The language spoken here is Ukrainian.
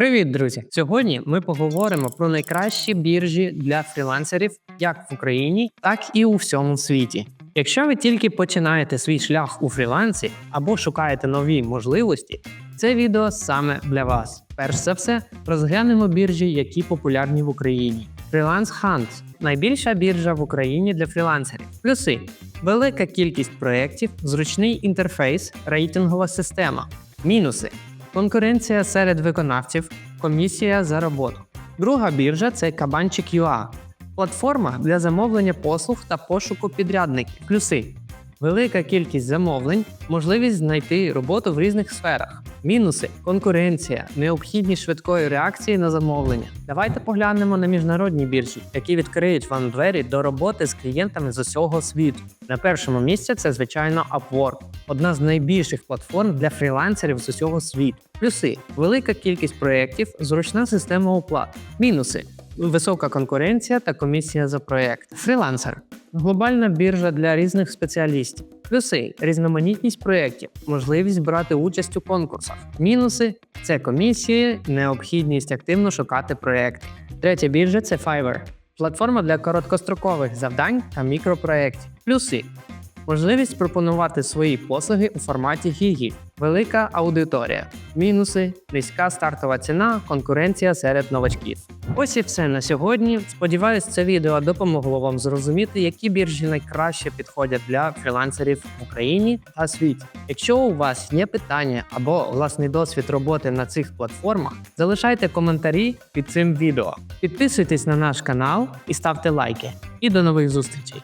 Привіт, друзі! Сьогодні ми поговоримо про найкращі біржі для фрілансерів як в Україні, так і у всьому світі. Якщо ви тільки починаєте свій шлях у фрілансі або шукаєте нові можливості, це відео саме для вас. Перш за все, розглянемо біржі, які популярні в Україні. Freelance Hunt – найбільша біржа в Україні для фрілансерів. Плюси: велика кількість проєктів, зручний інтерфейс, рейтингова система. Мінуси: конкуренція серед виконавців, комісія за роботу. Друга біржа це Кабанчик.ua – платформа для замовлення послуг та пошуку підрядників. Плюси: велика кількість замовлень, можливість знайти роботу в різних сферах. Мінуси конкуренція, необхідність швидкої реакції на замовлення. Давайте поглянемо на міжнародні біржі, які відкриють вам двері до роботи з клієнтами з усього світу. На першому місці це звичайно Upwork, одна з найбільших платформ для фрілансерів з усього світу. Плюси велика кількість проєктів, зручна система оплат. Мінуси висока конкуренція та комісія за проєкт. Фрілансер глобальна біржа для різних спеціалістів. Плюси різноманітність проєктів, можливість брати участь у конкурсах. Мінуси це комісії, необхідність активно шукати проєкти. Третя біржа це Fiverr. платформа для короткострокових завдань та мікропроєктів. Плюси можливість пропонувати свої послуги у форматі гігів, велика аудиторія, мінуси, низька стартова ціна, конкуренція серед новачків. Ось і все на сьогодні. Сподіваюсь, це відео допомогло вам зрозуміти, які біржі найкраще підходять для фрілансерів в Україні та світі. Якщо у вас є питання або власний досвід роботи на цих платформах, залишайте коментарі під цим відео. Підписуйтесь на наш канал і ставте лайки. І до нових зустрічей!